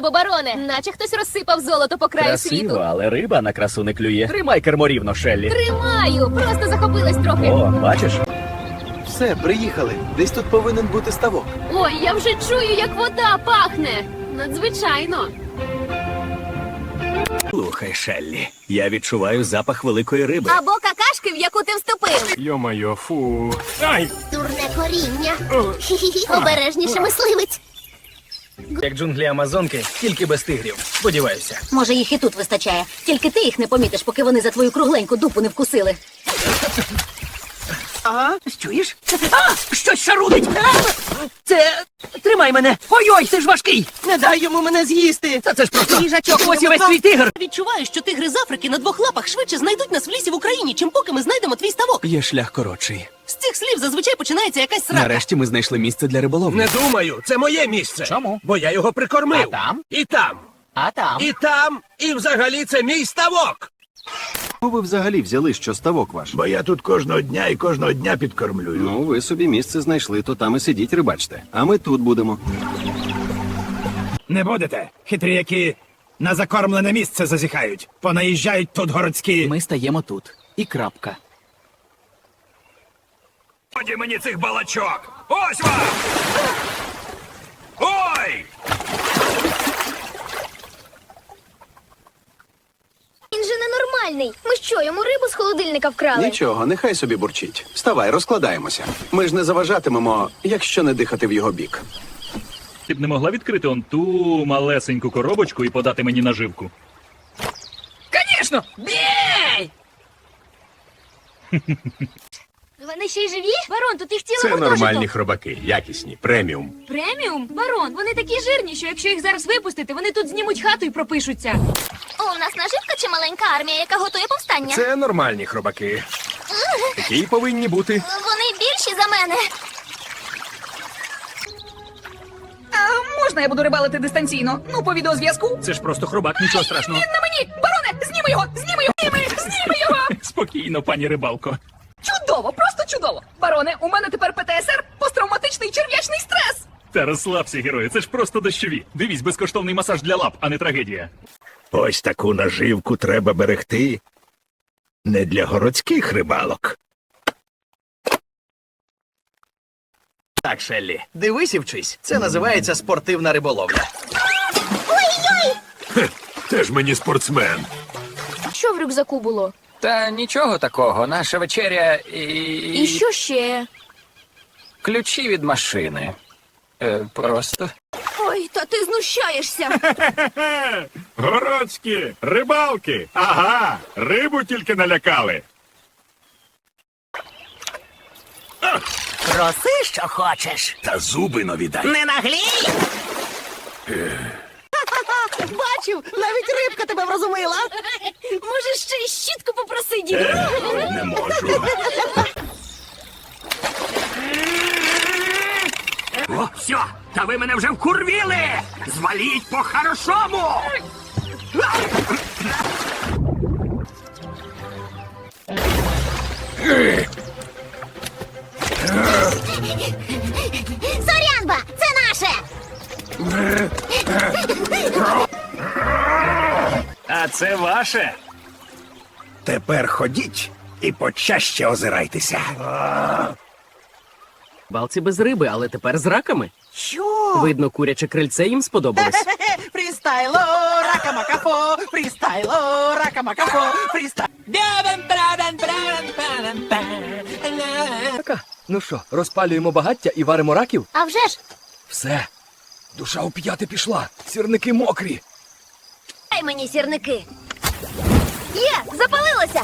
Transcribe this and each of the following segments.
бароне, наче хтось розсипав золото по краю Красиво, світу. але риба на красу не клює. Тримай кермо рівно, Шеллі. Тримаю, просто захопилась трохи. О, бачиш? Все, приїхали. Десь тут повинен бути ставок. Ой, я вже чую, як вода пахне. Надзвичайно. Слухай, Шеллі, я відчуваю запах великої риби. Або какашки, в яку ти вступив. Йо-моє, фу. Ай! Дурне коріння. Обережніше мисливець. Як джунглі Амазонки, тільки без тигрів. Сподіваюся. Може, їх і тут вистачає. Тільки ти їх не помітиш, поки вони за твою кругленьку дупу не вкусили. Ага, чуєш? А! Щось шарудить! Це. Тримай мене! Ой-ой, ти ж важкий! Не дай йому мене з'їсти! Та це ж просто їжачок, ось і весь твій тигр! Відчуваю, що тигри з Африки на двох лапах швидше знайдуть нас в лісі в Україні, чим поки ми знайдемо твій ставок. Є шлях коротший. З цих слів зазвичай починається якась срака. Нарешті ми знайшли місце для риболовлі. Не думаю, це моє місце. Чому? Бо я його прикормив. А там? І там. А там? І там, і взагалі це мій ставок. Ви взагалі взяли, що ставок ваш? Бо я тут кожного дня і кожного дня підкормлюю. Ну, ви собі місце знайшли, то там і сидіть, рибачте. А ми тут будемо. Не будете. Хитрі, які на закормлене місце зазіхають. Понаїжджають тут городські. Ми стаємо тут. І крапка. Ході мені цих балачок! Ось вам! Ой! Він же ненормальний. Ми що, йому рибу з холодильника вкрали? Нічого, нехай собі бурчить. Вставай, розкладаємося. Ми ж не заважатимемо, якщо не дихати в його бік. Ти б не могла відкрити он ту малесеньку коробочку і подати мені наживку. Звісно! Бій! Вони ще й живі? Барон, тут їх ціле Це гуртожиток. нормальні хробаки, якісні, преміум. Преміум? Барон, вони такі жирні, що якщо їх зараз випустити, вони тут знімуть хату і пропишуться. О, у нас наживка чи маленька армія, яка готує повстання? Це нормальні хробаки. Такі й повинні бути. Вони більші за мене. А можна я буду рибалити дистанційно? Ну, по відеозв'язку? Це ж просто хробак, нічого страшного. Він на мені! Бароне, зніми його! Зніми його! Зніми! Зніми його! Спокійно, пані рибалко. Чудово, просто чудово! Бароне, у мене тепер ПТСР посттравматичний черв'ячний стрес! Та розслабся, герої, це ж просто дощові. Дивісь, безкоштовний масаж для лап, а не трагедія. Ось таку наживку треба берегти. Не для городських рибалок. Так, Шеллі, дивись і вчись. Це називається спортивна риболовля. Ти ж мені спортсмен. Що в рюкзаку було? Та нічого такого, наша вечеря і. І що ще? Ключі від машини. Е, просто. Ой, та ти знущаєшся. Городські, рибалки. Ага, рибу тільки налякали. Проси, що хочеш. Та зуби нові дай. Не наглій! Бачив, навіть рибка тебе врозумила. Може, ще й щітку попроси, діду? Не можу. О, все! Та ви мене вже вкурвіли! Зваліть по-хорошому! Сорянба, це наше! А це ваше? Тепер ходіть і почаще озирайтеся. Балці без риби, але тепер з раками. Що? Видно, куряче крильце їм сподобалось. Фрістайло, рака макафо, фрістайло, рака макафо, фрістайло. Ну що, розпалюємо багаття і варимо раків? А вже ж, Все. Душа у п'яти пішла. Сірники мокрі. дай мені сірники. Є, запалилося!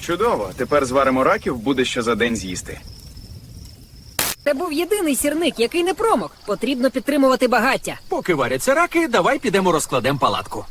Чудово, тепер зваримо раків, буде що за день з'їсти. Це був єдиний сірник, який не промок. Потрібно підтримувати багаття. Поки варяться раки, давай підемо розкладемо палатку.